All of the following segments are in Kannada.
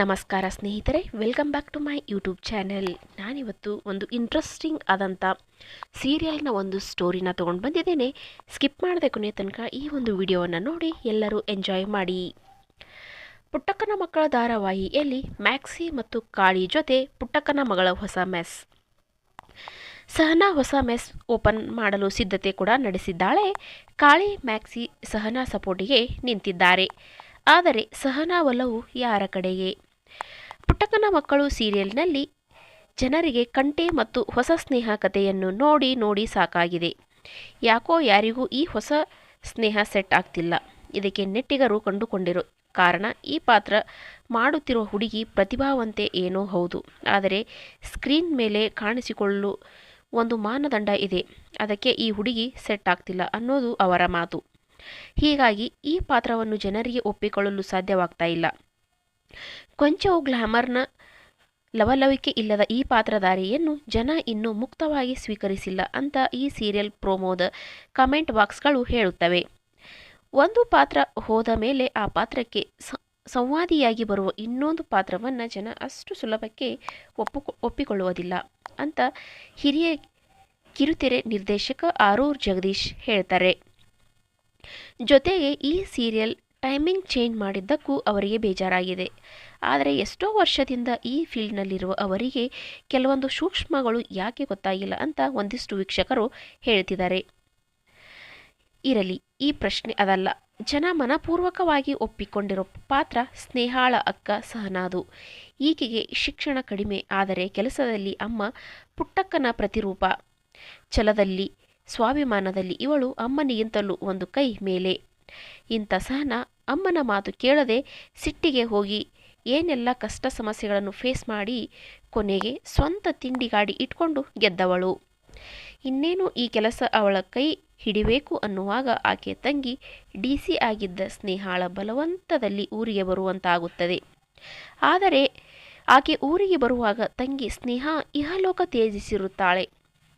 ನಮಸ್ಕಾರ ಸ್ನೇಹಿತರೆ welcome back to my YouTube channel ನಾನಿವತ್ತು ಒಂದು ಇಂಟ್ರೆಸ್ಟಿಂಗ್ ಆದಂಥ ಸೀರಿಯಲ್ನ ಒಂದು ಸ್ಟೋರಿನ ತೊಗೊಂಡು ಬಂದಿದ್ದೇನೆ. ಸ್ಕಿಪ್ ಮಾಡದೆ ಕೊನೆಯ ತನಕ ಈ ಒಂದು ವಿಡಿಯೋವನ್ನು ನೋಡಿ ಎಲ್ಲರೂ ಎಂಜಾಯ್ ಮಾಡಿ. ಪುಟ್ಟಕ್ಕನ ಮಕ್ಕಳ ಧಾರಾವಾಹಿಯಲ್ಲಿ ಮ್ಯಾಕ್ಸಿ ಮತ್ತು ಕಾಳಿ ಜೊತೆ ಪುಟ್ಟಕ್ಕನ ಮಗಳ ಹೊಸ ಮೆಸ್ ಸಹನಾ ಹೊಸ ಮೆಸ್ ಓಪನ್ ಮಾಡಲು ಸಿದ್ಧತೆ ಕೂಡ ನಡೆಸಿದ್ದಾಳೆ. ಕಾಳಿ ಮ್ಯಾಕ್ಸಿ ಸಹನಾ ಸಪೋರ್ಟಿಗೆ ನಿಂತಿದ್ದಾರೆ. ಆದರೆ ಸಹನಾ ಒಲವು ಯಾರ ಕಡೆಗೆ? ಪುಟ್ಟಕ್ಕನ ಮಕ್ಕಳು ಸೀರಿಯಲ್ನಲ್ಲಿ ಜನರಿಗೆ ಕಂಟೆ ಮತ್ತು ಹೊಸ ಸ್ನೇಹ ಕಥೆಯನ್ನು ನೋಡಿ ನೋಡಿ ಸಾಕಾಗಿದೆ. ಯಾಕೋ ಯಾರಿಗೂ ಈ ಹೊಸ ಸ್ನೇಹ ಸೆಟ್ ಆಗ್ತಿಲ್ಲ. ಇದಕ್ಕೆ ನೆಟ್ಟಿಗರು ಕಂಡುಕೊಂಡಿರೋ ಕಾರಣ ಈ ಪಾತ್ರ ಮಾಡುತ್ತಿರುವ ಹುಡುಗಿ ಪ್ರತಿಭಾವಂತೆ ಏನೋ ಹೌದು. ಆದರೆ ಸ್ಕ್ರೀನ್ ಮೇಲೆ ಕಾಣಿಸಿಕೊಳ್ಳಲು ಒಂದು ಮಾನದಂಡ ಇದೆ. ಅದಕ್ಕೆ ಈ ಹುಡುಗಿ ಸೆಟ್ ಆಗ್ತಿಲ್ಲ ಅನ್ನೋದು ಅವರ ಮಾತು. ಹೀಗಾಗಿ ಈ ಪಾತ್ರವನ್ನು ಜನರಿಗೆ ಒಪ್ಪಿಕೊಳ್ಳಲು ಸಾಧ್ಯವಾಗ್ತಾ ಇಲ್ಲ. ಕೊಂಚವೂ ಗ್ಲಾಮರ್ನ ಲವಲವಿಕೆ ಇಲ್ಲದ ಈ ಪಾತ್ರಧಾರಿಯನ್ನು ಜನ ಇನ್ನೂ ಮುಕ್ತವಾಗಿ ಸ್ವೀಕರಿಸಿಲ್ಲ ಅಂತ ಈ ಸೀರಿಯಲ್ ಪ್ರೋಮೋದ ಕಮೆಂಟ್ ಬಾಕ್ಸ್ಗಳು ಹೇಳುತ್ತವೆ. ಒಂದು ಪಾತ್ರ ಹೋದ ಮೇಲೆ ಆ ಪಾತ್ರಕ್ಕೆ ಸಂವಾದಿಯಾಗಿ ಬರುವ ಇನ್ನೊಂದು ಪಾತ್ರವನ್ನು ಜನ ಅಷ್ಟು ಸುಲಭಕ್ಕೆ ಒಪ್ಪು ಒಪ್ಪಿಕೊಳ್ಳುವುದಿಲ್ಲ ಅಂತ ಹಿರಿಯ ಕಿರುತೆರೆ ನಿರ್ದೇಶಕ ಆರೂರ್ ಜಗದೀಶ್ ಹೇಳ್ತಾರೆ. ಜೊತೆಗೆ ಈ ಸೀರಿಯಲ್ ಟೈಮಿಂಗ್ ಚೇಂಜ್ ಮಾಡಿದ್ದಕ್ಕೂ ಅವರಿಗೆ ಬೇಜಾರಾಗಿದೆ. ಆದರೆ ಎಷ್ಟೋ ವರ್ಷದಿಂದ ಈ ಫೀಲ್ಡ್ನಲ್ಲಿರುವ ಅವರಿಗೆ ಕೆಲವೊಂದು ಸೂಕ್ಷ್ಮಗಳು ಯಾಕೆ ಗೊತ್ತಾಗಿಲ್ಲ ಅಂತ ಒಂದಿಷ್ಟು ವೀಕ್ಷಕರು ಹೇಳ್ತಿದ್ದಾರೆ. ಇರಲಿ, ಈ ಪ್ರಶ್ನೆ ಅದಲ್ಲ. ಜನ ಮನಪೂರ್ವಕವಾಗಿ ಒಪ್ಪಿಕೊಂಡಿರೋ ಪಾತ್ರ ಸ್ನೇಹಾಳ ಅಕ್ಕ ಸಹನಾದು. ಈಕೆಗೆ ಶಿಕ್ಷಣ ಕಡಿಮೆ, ಆದರೆ ಕೆಲಸದಲ್ಲಿ ಅಮ್ಮ ಪುಟ್ಟಕ್ಕನ ಪ್ರತಿರೂಪ. ಛಲದಲ್ಲಿ, ಸ್ವಾಭಿಮಾನದಲ್ಲಿ ಇವಳು ಅಮ್ಮನಿಗಿಂತಲೂ ಒಂದು ಕೈ ಮೇಲೆ. ಇಂಥ ಸಹನ ಅಮ್ಮನ ಮಾತು ಕೇಳದೆ ಸಿಟ್ಟಿಗೆ ಹೋಗಿ ಏನೆಲ್ಲ ಕಷ್ಟ ಸಮಸ್ಯೆಗಳನ್ನು ಫೇಸ್ ಮಾಡಿ ಕೊನೆಗೆ ಸ್ವಂತ ತಿಂಡಿ ಗಾಡಿ ಇಟ್ಕೊಂಡು ಗೆದ್ದವಳು. ಇನ್ನೇನು ಈ ಕೆಲಸ ಅವಳ ಕೈ ಹಿಡಿಬೇಕು ಅನ್ನುವಾಗ ಆಕೆ ತಂಗಿ ಡಿ ಸಿ ಆಗಿದ್ದ ಸ್ನೇಹಾಳ ಬಲವಂತದಲ್ಲಿ ಊರಿಗೆ ಬರುವಂತಾಗುತ್ತದೆ. ಆದರೆ ಆಕೆ ಊರಿಗೆ ಬರುವಾಗ ತಂಗಿ ಸ್ನೇಹ ಇಹಲೋಕ ತ್ಯಜಿಸಿರುತ್ತಾಳೆ.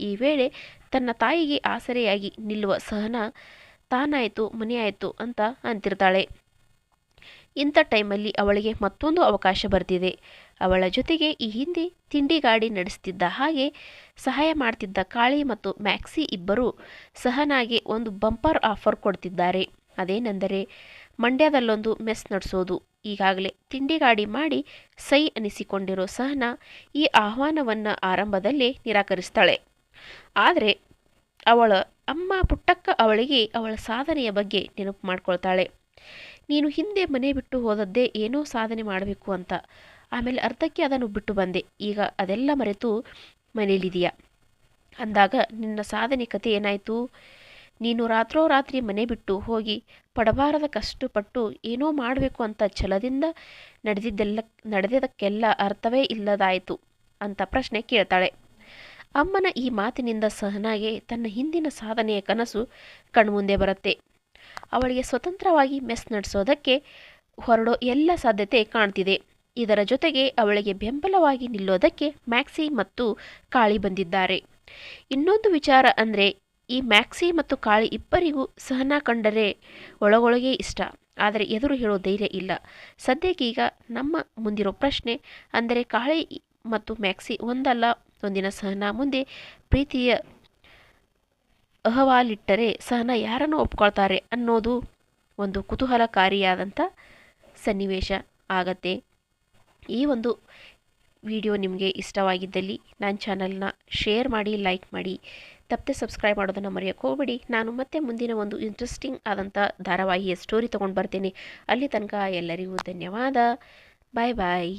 ಈ ವೇಳೆ ತನ್ನ ತಾಯಿಗೆ ಆಸರೆಯಾಗಿ ನಿಲ್ಲುವ ಸಹನ, ತಾನಾಯಿತು, ಮನೆಯಾಯಿತು ಅಂತ ಅಂತಿರ್ತಾಳೆ. ಇಂಥ ಟೈಮಲ್ಲಿ ಅವಳಿಗೆ ಮತ್ತೊಂದು ಅವಕಾಶ ಬರ್ತಿದೆ ಅವಳ ಜೊತೆಗೆ ಈ ಹಿಂದೆ ತಿಂಡಿ ಗಾಡಿ ನಡೆಸ್ತಿದ್ದ ಹಾಗೆ ಸಹಾಯ ಮಾಡ್ತಿದ್ದ ಕಾಳಿ ಮತ್ತು ಮ್ಯಾಕ್ಸಿ ಇಬ್ಬರು ಸಹನಾಗೆ ಒಂದು ಬಂಪರ್ ಆಫರ್ ಕೊಡ್ತಿದ್ದಾರೆ. ಅದೇನೆಂದರೆ ಮಂಡ್ಯದಲ್ಲೊಂದು ಮೆಸ್ ನಡೆಸೋದು. ಈಗಾಗಲೇ ತಿಂಡಿ ಗಾಡಿ ಮಾಡಿ ಸೈ ಅನಿಸಿಕೊಂಡಿರೋ ಸಹನ ಈ ಆಹ್ವಾನವನ್ನು ಆರಂಭದಲ್ಲೇ ನಿರಾಕರಿಸ್ತಾಳೆ. ಆದರೆ ಅವಳ ಅಮ್ಮ ಪುಟ್ಟಕ್ಕ ಅವಳಿಗೆ ಅವಳ ಸಾಧನೆಯ ಬಗ್ಗೆ ನೆನಪು ಮಾಡ್ಕೊಳ್ತಾಳೆ. ನೀನು ಹಿಂದೆ ಮನೆ ಬಿಟ್ಟು ಹೋದದ್ದೇ ಏನೋ ಸಾಧನೆ ಮಾಡಬೇಕು ಅಂತ. ಆಮೇಲೆ ಅರ್ಧಕ್ಕೆ ಅದನ್ನು ಬಿಟ್ಟು ಬಂದೆ. ಈಗ ಅದೆಲ್ಲ ಮರೆತು ಮನೇಲಿದೆಯಾ ಅಂದಾಗ, ನಿನ್ನ ಸಾಧನೆ ಕತೆ ಏನಾಯಿತು? ನೀನು ರಾತ್ರೋರಾತ್ರಿ ಮನೆ ಬಿಟ್ಟು ಹೋಗಿ ಪಡಬಾರದ ಕಷ್ಟಪಟ್ಟು ಏನೋ ಮಾಡಬೇಕು ಅಂತ ಛಲದಿಂದ ನಡೆದಿದ್ದೆಲ್ಲ, ನಡೆದಿದ್ದಕ್ಕೆಲ್ಲ ಅರ್ಥವೇ ಇಲ್ಲದಾಯಿತು ಅಂತ ಪ್ರಶ್ನೆ ಕೇಳ್ತಾಳೆ. ಅಮ್ಮನ ಈ ಮಾತಿನಿಂದ ಸಹನಾಗೆ ತನ್ನ ಹಿಂದಿನ ಸಾಧನೆಯ ಕನಸು ಕಣ್ಮುಂದೆ ಬರುತ್ತೆ. ಅವಳಿಗೆ ಸ್ವತಂತ್ರವಾಗಿ ಮೆಸ್ ನಡೆಸೋದಕ್ಕೆ ಹೊರಡೋ ಎಲ್ಲ ಸಾಧ್ಯತೆ ಕಾಣ್ತಿದೆ. ಇದರ ಜೊತೆಗೆ ಅವಳಿಗೆ ಬೆಂಬಲವಾಗಿ ನಿಲ್ಲೋದಕ್ಕೆ ಮ್ಯಾಕ್ಸಿ ಮತ್ತು ಕಾಳಿ ಬಂದಿದ್ದಾರೆ. ಇನ್ನೊಂದು ವಿಚಾರ ಅಂದರೆ, ಈ ಮ್ಯಾಕ್ಸಿ ಮತ್ತು ಕಾಳಿ ಇಬ್ಬರಿಗೂ ಸಹನಾ ಕಂಡರೆ ಒಳಗೊಳಗೆ ಇಷ್ಟ. ಆದರೆ ಎದುರು ಹೇಳೋ ಧೈರ್ಯ ಇಲ್ಲ. ಸದ್ಯಕ್ಕೀಗ ನಮ್ಮ ಮುಂದಿರೋ ಪ್ರಶ್ನೆ ಅಂದರೆ, ಕಾಳಿ ಮತ್ತು ಮ್ಯಾಕ್ಸಿ ಒಂದಲ್ಲ, ಒಂದಿನ ಸಹನಾ ಮುಂದೆ ಪ್ರೀತಿಯ ಅಹವಾಲಿಟ್ಟರೆ ಸಹನ ಯಾರನ್ನು ಒಪ್ಕೊಳ್ತಾರೆ ಅನ್ನೋದು ಒಂದು ಕುತೂಹಲಕಾರಿಯಾದಂಥ ಸನ್ನಿವೇಶ ಆಗತ್ತೆ. ಈ ಒಂದು ವಿಡಿಯೋ ನಿಮಗೆ ಇಷ್ಟವಾಗಿದ್ದಲ್ಲಿ ನನ್ನ ಚಾನಲ್ನ ಶೇರ್ ಮಾಡಿ, ಲೈಕ್ ಮಾಡಿ, ತಪ್ಪದೆ ಸಬ್ಸ್ಕ್ರೈಬ್ ಮಾಡೋದನ್ನು ಮರೆಯೋಕ್ಕೆ ಹೋಗಬೇಡಿ. ನಾನು ಮತ್ತೆ ಮುಂದಿನ ಒಂದು ಇಂಟ್ರೆಸ್ಟಿಂಗ್ ಆದಂಥ ಧಾರಾವಾಹಿಯ ಸ್ಟೋರಿ ತೊಗೊಂಡು ಬರ್ತೇನೆ. ಅಲ್ಲಿ ತನಕ ಎಲ್ಲರಿಗೂ ಧನ್ಯವಾದ. ಬಾಯ್ ಬಾಯ್.